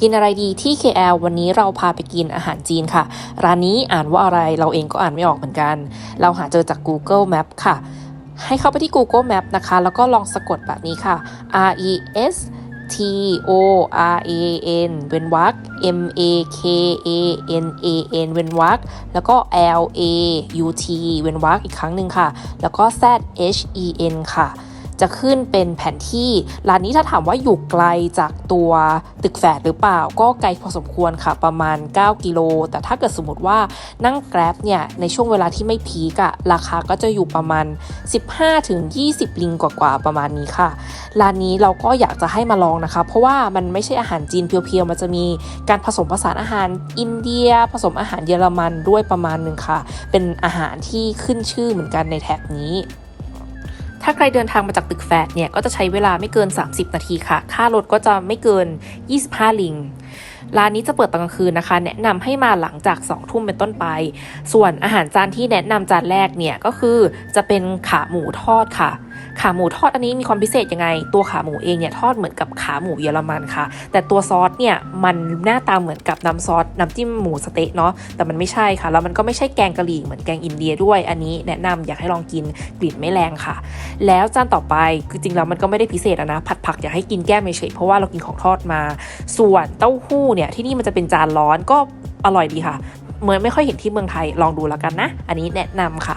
กินอะไรดีที่ KL วันนี้เราพาไปกินอาหารจีนค่ะ ร้านนี้อ่านว่าอะไรเราเองก็อ่านไม่ออกเหมือนกัน เราหาเจอจาก Google Map ค่ะ ให้เข้าไปที่ Google Map นะคะ แล้วก็ลองสะกดแบบนี้ค่ะ R E S T O R A N เว้นวรรค M A K A N A N เว้นวรรคแล้วก็ L A U T เว้นวรรคอีกครั้งหนึ่งค่ะ แล้วก็ Z H E N ค่ะ จะขึ้นเป็นแผนที่ ร้านนี้ถ้าถามว่าอยู่ไกลจากตัวตึกแฝดหรือเปล่า ก็ไกลพอสมควรค่ะประมาณ 9 กิโล แต่ถ้าเกิดสมมติว่านั่ง Grab เนี่ย ในช่วงเวลาที่ไม่พีกอะราคาก็จะอยู่ประมาณ 15-20 ลิงกว่าๆประมาณนี้ค่ะ ร้านนี้เราก็อยากจะให้มาลองนะคะ เพราะว่ามันไม่ใช่อาหารจีนเพียวๆ มันจะมีการผสมผสานอาหารอินเดีย ผสมอาหารเยอรมันด้วยประมาณหนึ่งค่ะ เป็นอาหารที่ขึ้นชื่อเหมือนกันในแถบนี้ ถ้าใครเดินทางมาจากตึกแฟดเนี่ยก็จะใช้เวลาไม่เกิน 30 นาทีค่ะ ค่ารถก็จะไม่เกิน 25 ลิงร้านนี้จะเปิดตอนกลางคืนนะคะ แนะนำให้มาหลังจาก2ทุ่มเป็นต้นไป ส่วนอาหารจานที่แนะนำจานแรกเนี่ยก็คือจะเป็นขาหมูทอดค่ะ ขาหมูทอดอันนี้มีความพิเศษยังไง ตัวขาหมูเองเนี่ยทอดเหมือนกับขาหมูเยอรมันค่ะ แต่ตัวซอสเนี่ยมันหน้าตาเหมือนกับน้ำซอสน้ำจิ้มหมูสเต๊ะเนาะแต่มันไม่ใช่ค่ะ แล้วมันก็ไม่ใช่แกงกะหรี่เหมือนแกงอินเดียด้วย อันนี้แนะนำอยากให้ลองกินกลิ่นไม่แรงค่ะ แล้วจานต่อไปคือจริงแล้วมันก็ไม่ได้พิเศษนะผัดผักอยากให้กินแก้มเฉยเพราะว่าเรากินของทอดมา ส่วนเต้าหู้เนี่ยที่นี่มันจะเป็นจานร้อนก็อร่อยดีค่ะเหมือนไม่ค่อยเห็นที่เมืองไทยลองดูแล้วกันนะ อันนี้แนะนำค่ะ